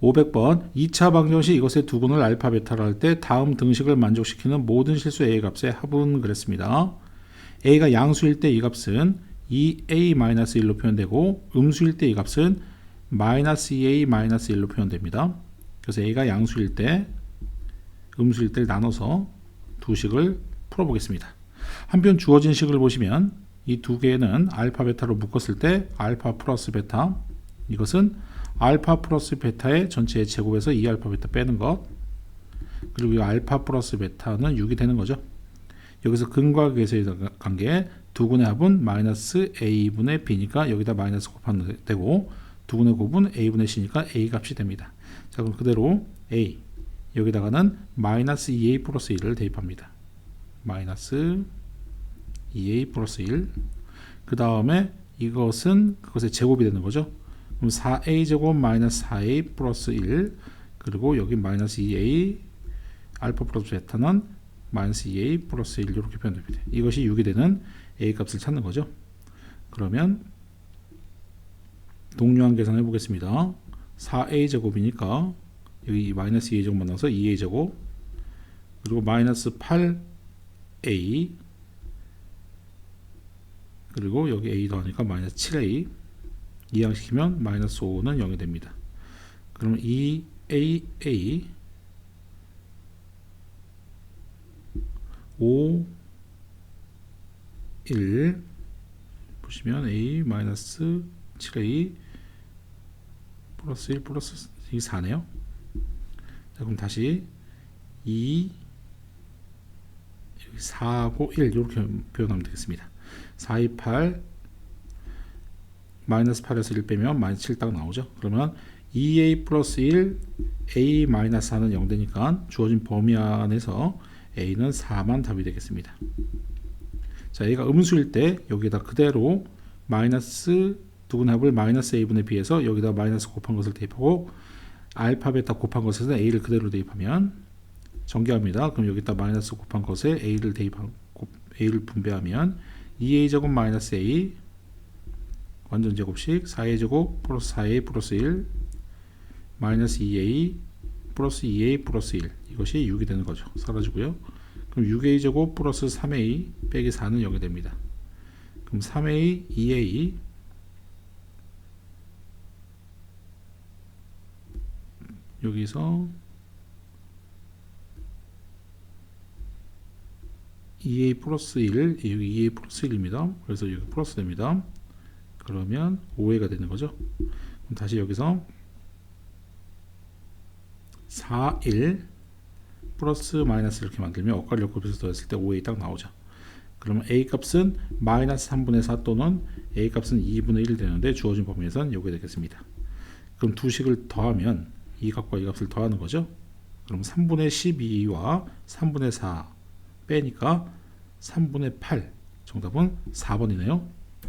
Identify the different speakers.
Speaker 1: 500번 2차 방정식 이것의 두근을 알파 베타로 할 때 다음 등식을 만족시키는 모든 실수 a 값의 합은 그랬습니다. a가 양수일 때 이 값은 2a-1로 표현되고 음수일 때 이 값은 마이너스 2a-1로 표현됩니다. 그래서 a가 양수일 때 음수일 때를 나눠서 두 식을 풀어보겠습니다. 한편 주어진 식을 보시면 이 두 개는 알파 베타로 묶었을 때 알파 플러스 베타 이것은 알파 플러스 베타의 전체의 제곱에서 2알파 베타 빼는 것 그리고 이 알파 플러스 베타는 6이 되는 거죠. 여기서 근과 계수의 관계 두 군의 합은 마이너스 a분의 b니까 여기다 마이너스 곱하면 되고 두 군의 곱은 a분의 c니까 a 값이 됩니다. 자 그럼 그대로 a 여기다가는 마이너스 2a 플러스 1을 대입합니다. 마이너스 2a 플러스 1. 그 다음에 이것은 그것의 제곱이 되는 거죠. 그럼 4a 제곱 마이너스 4a 플러스 1 그리고 여기 마이너스 2a 알파 플러스 베타는 마이너스 2a 플러스 1 이렇게 표현됩니다. 이것이 6이 되는 a 값을 찾는 거죠. 그러면 동류한 계산해 보겠습니다. 4a 제곱이니까 여기 마이너스 2a 제곱 만나서 2a 제곱 그리고 마이너스 8a 그리고 여기 a 더하니까 마이너스 7a 이항시키면 마이너스 5는 0이 됩니다. 그러면 2aa 5 1 보시면 a 마이너스 7a 플러스 1 플러스 이 4네요. 자 그럼 다시 2 여기 4하고 1 이렇게 표현하면 되겠습니다. 4, 2, 8 마이너스 8에서 1 빼면 마이너스 7 딱 나오죠. 그러면 2a 플러스 1 a 마이너스 4는 0 되니까 주어진 범위 안에서 a는 4만 답이 되겠습니다. 자 a가 음수일 때 여기다 그대로 마이너스 두근 합을 마이너스 a분의 b에서 여기다 마이너스 곱한 것을 대입하고 알파 베타 곱한 것에서 a를 그대로 대입하면 정개합니다. 그럼 여기다 마이너스 곱한 것에 a를 대입하고 a를 분배하면 2a 제곱 마이너스 a 완전 제곱식 4a 제곱 플러스 4a 플러스 1 마이너스 2a 플러스 2a 플러스 1 이것이 6이 되는 거죠. 사라지고요. 그럼 6a 제곱 플러스 3a 빼기 4는 0이 됩니다. 그럼 3a 2a 여기서 2a 플러스 1 여기 2a 플러스 1입니다. 그래서 여기 플러스 됩니다. 그러면 5a가 되는 거죠. 그럼 다시 여기서 4, 1 플러스 마이너스 이렇게 만들면 엇갈려 곱해서 더했을 때 5a 딱 나오죠. 그러면 a 값은 마이너스 3분의 4 또는 a 값은 2분의 1 되는데 주어진 범위에서는 요게 되겠습니다. 그럼 두 식을 더하면 이 값과 이 값을 더하는 거죠. 그럼 3분의 12와 3분의 4 빼니까 3분의 8 정답은 4번이네요.